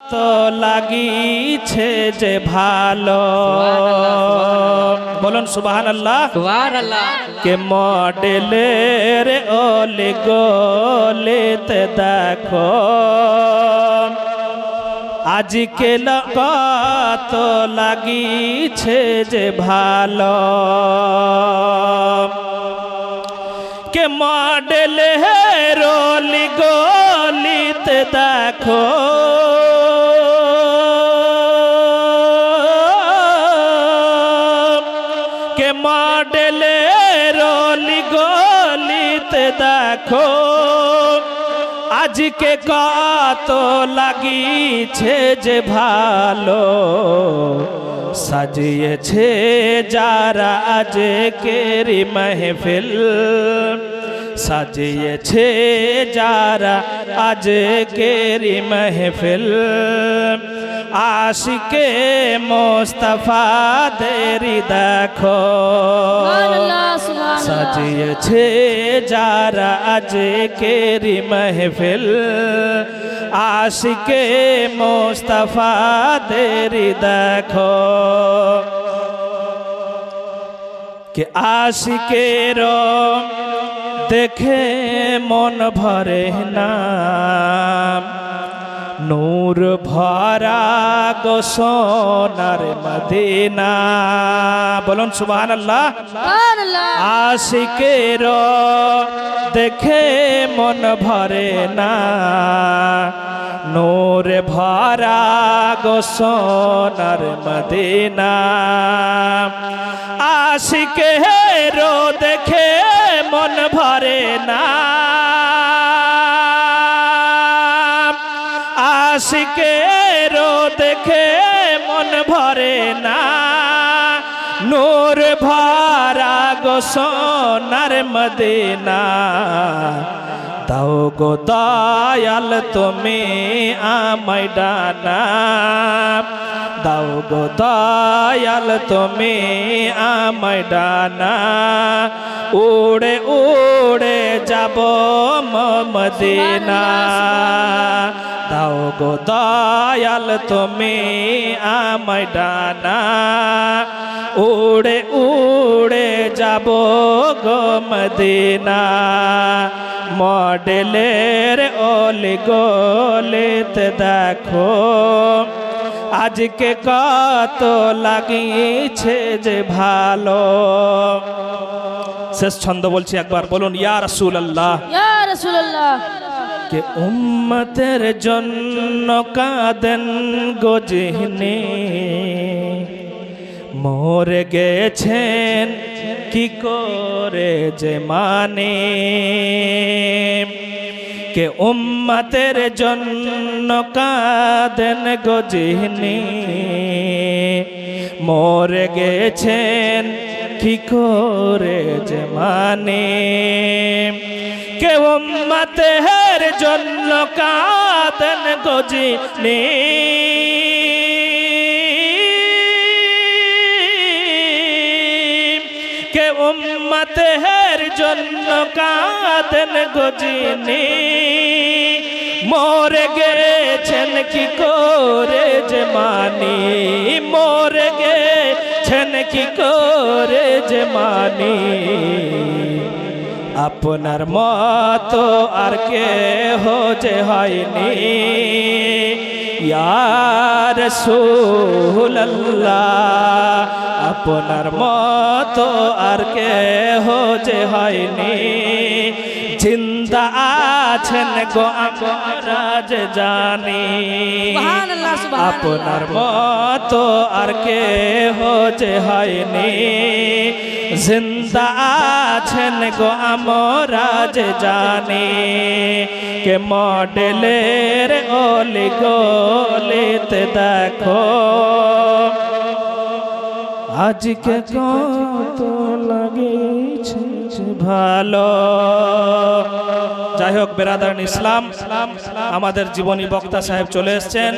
তো লাগিছে যে ভালো। বলুন সুবাহান আল্লাহ কে মডেলের ওলে গোলেতে দেখো। আজকে কত লাগিছে যে ভালো। কে মডেলের ওলে গলিতে দেখো। মডেলের গলিতে দেখো, আজকে কত লাগিছে যে ভালো। সাজিয়েছে যারা আজকেরি মেহফিল। সাজিয়েছে যারা আজকেরি মেহফিল। আশিকে মোস্তফা দেরি দেখো। সাজিয়েছে যারা আজকেরি মেহফিল। আশিকে মোস্তফা দেরি দেখো। কে আশিকের দেখে মন ভরে না। নূর ভরা গো সোনার মদিনা। বলুন সুবহান আল্লাহ। আশিকের দেখে মন ভরে না। নূর ভরা গো সোনার মদিনা। আশিকের দেখে মন ভরে না। আশিকের দেখে মন ভরে না। নূর ভরা গো সোনার মদিনা। দাও গো দয়াল, তুমি আমায় ডানা। দাও গো দয়াল, তুমি আমায় ডানা। উড়ে উড়ে যাব মদিনা। দাও গো দয়াল, তুমি আমায় ডানা। উড়ে উড়ে যাব গো মদিনা। মডেলের ওলি গোলেতে দেখো। আজকে কত লাগিয়েছে যে ভালো। শেষ ছন্দ বলছি একবার, বলুন, ইয়া রাসূল আল্লাহ ইয়া রাসূলুল্লাহ। কে উম্মতের জন্য কাঁদেন গজহনে মরে গেছেন কি করে যে মানে? কে উম্মতের জন্য কাঁদেন গজহনে মরে গেছেন কি করে যে মানে? কে উম্মতের জন্য কাঁদেন গজনে কে উম্মতের জন্য কাঁদেন গজনে মরে গেছেন কি করে যে মানি? মরে গেছেন কি করে যে মানি? আপনার মতো আর কে হো যে হয়নি। ইয়ার সুল্লাহ আপনার মতো আর কে হো যে হয়নি। জিন্দা আছেন গো আমরা যে জানি। আপনার মতো আর কে হো যে হয়নি। জিন্দা আছেন গো আমরা যে জানি। কে মডেলের ওলি গলিতে দেখো। আজকে কত লাগেছে ভালো। যাই হোক বেরাদার ইসলাম, আমাদের জীবনী বক্তা সাহেব চলে এসছেন।